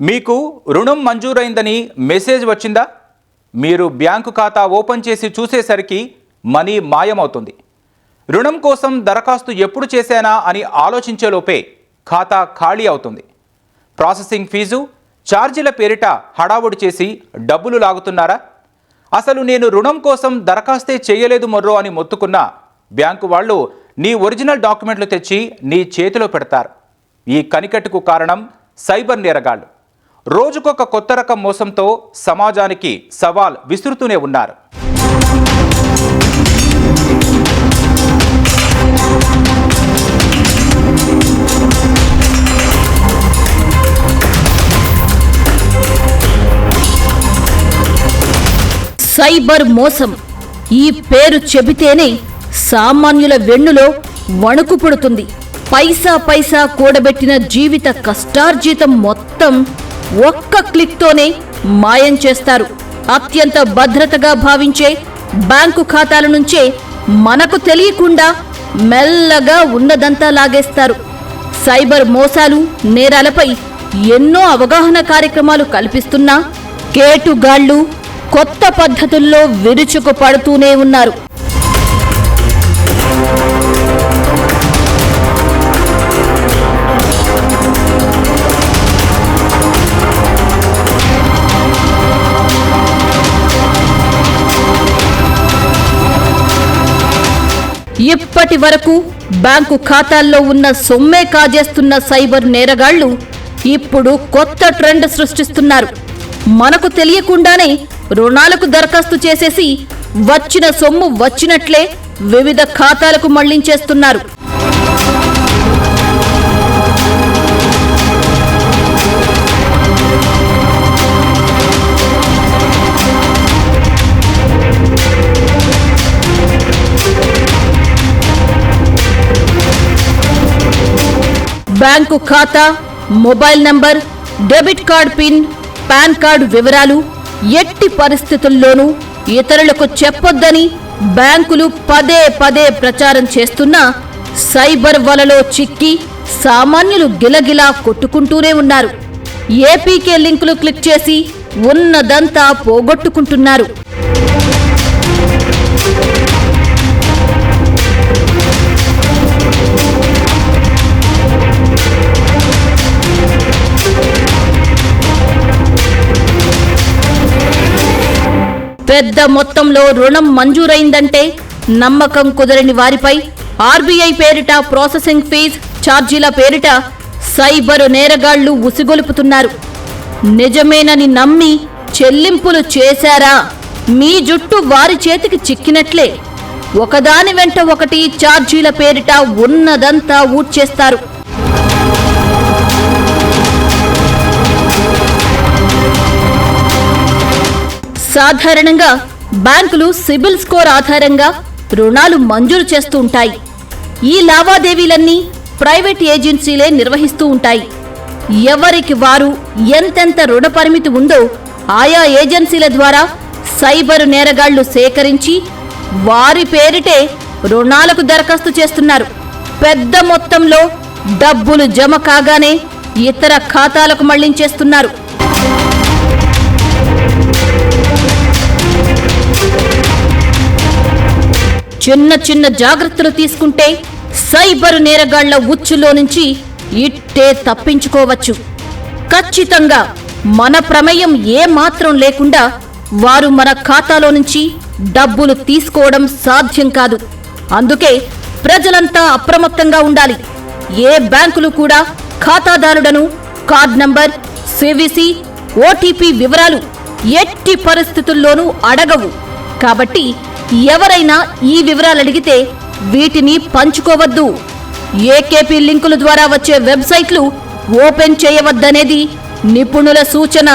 మీకు రుణం మంజూరైందని మెసేజ్ వచ్చిందా? మీరు బ్యాంకు ఖాతా ఓపెన్ చేసి చూసేసరికి మనీ మాయమవుతుంది. రుణం కోసం దరఖాస్తు ఎప్పుడు చేశానా అని ఆలోచించేలోపే ఖాతా ఖాళీ అవుతుంది. ప్రాసెసింగ్ ఫీజు ఛార్జీల పేరిట హడావుడి చేసి డబ్బులు లాగుతున్నారా? అసలు నేను రుణం కోసం దరఖాస్తే చేయలేదు మొర్రో అని మొత్తుకున్నా బ్యాంకు వాళ్ళు నీ ఒరిజినల్ డాక్యుమెంట్లు తెచ్చి నీ చేతిలో పెడతారు. ఈ కనికట్టుకు కారణం సైబర్ నేరగాళ్ళు రోజుకొక కొత్త రకం మోసంతో సమాజానికి సవాల్ విసురుతూనే ఉన్నారు. సైబర్ మోసం. ఈ పేరు చెబితేనే సామాన్యుల వెన్నులో వణుకు పుడుతుంది. పైసా పైసా కూడబెట్టిన జీవిత కష్టార్జితం మొత్తం ఒక్క క్లిక్తోనే మాయం చేస్తారు. అత్యంత భద్రతగా భావించే బ్యాంకు ఖాతాల నుంచే మనకు తెలియకుండా మెల్లగా ఉన్నదంతా లాగేస్తారు. సైబర్ మోసాలు నేరాలపై ఎన్నో అవగాహన కార్యక్రమాలు కల్పిస్తున్నా కేటుగాళ్ళు కొత్త పద్ధతుల్లో విరుచుకు పడుతూనే ఉన్నారు. ఇప్పటి వరకు బ్యాంకు ఖాతాల్లో ఉన్న సొమ్మే కాజేస్తున్న సైబర్ నేరగాళ్ళు ఇప్పుడు కొత్త ట్రెండ్ సృష్టిస్తున్నారు. మనకు తెలియకుండానే రుణాలకు దరఖాస్తు చేసేసి వచ్చిన సొమ్ము వచ్చినట్లే వివిధ ఖాతాలకు మళ్ళించేస్తున్నారు. బ్యాంకు ఖాతా mobile number debit card PIN PAN card వివరాలు ఎట్టి పరిస్థితుల్లోనూ ఇతరులకు చెప్పొద్దని బ్యాంకులు పదే పదే ప్రచారం చేస్తున్నా సైబర్ వలలో చిక్కి సామాన్యులు గిలగిలా కొట్టుకుంటూనే ఉన్నారు. ఏపీకే లింకులు క్లిక్ చేసి ఉన్నదంతా పోగొట్టుకుంటున్నారు. పెద్ద మొత్తంలో రుణం మంజూరైందంటే నమ్మకం కుదరని వారిపై ఆర్బీఐ పేరిట ప్రాసెసింగ్ ఫీజ్ ఛార్జీల పేరిట సైబర్ నేరగాళ్ళు ఉసిగొలుపుతున్నారు. నిజమేనని నమ్మి చెల్లింపులు చేశారా? మీ జుట్టు వారి చేతికి చిక్కినట్లే. ఒకదాని వెంట ఒకటి ఛార్జీల పేరిట ఉన్నదంతా ఊడ్చేస్తారు. సాధారణంగా బ్యాంకులు సిబిల్ స్కోర్ ఆధారంగా రుణాలు మంజూరు చేస్తూ ఉంటాయి. ఈ లావాదేవీలన్నీ ప్రైవేట్ ఏజెన్సీలే నిర్వహిస్తూ ఉంటాయి. ఎవరికి వారు ఎంతెంత రుణ పరిమితి ఉందో ఆయా ఏజెన్సీల ద్వారా సైబర్ నేరగాళ్ళు సేకరించి వారి పేరిటే రుణాలకు దరఖాస్తు చేస్తున్నారు. పెద్ద మొత్తంలో డబ్బులు జమ కాగానే ఇతర ఖాతాలకు మళ్ళించేస్తున్నారు. చిన్న చిన్న జాగ్రత్తలు తీసుకుంటే సైబర్ నేరగాళ్ళ ఉచ్చులో నుంచి ఇట్టే తప్పించుకోవచ్చు. ఖచ్చితంగా మన ప్రమేయం ఏమాత్రం లేకుండా వారు మన ఖాతాలో నుంచి డబ్బులు తీసుకోవడం సాధ్యం కాదు. అందుకే ప్రజలంతా అప్రమత్తంగా ఉండాలి. ఏ బ్యాంకులు కూడా ఖాతాదారులను కార్డ్ నంబర్ సివిసి ఓటీపీ వివరాలు ఎట్టి పరిస్థితుల్లోనూ అడగవు. కాబట్టి ఎవరైనా ఈ వివరాలు అడిగితే వీటిని పంచుకోవద్దు. ఏకేపీ లింకుల ద్వారా వచ్చే వెబ్సైట్లు ఓపెన్ చేయవద్దనేది నిపుణుల సూచన.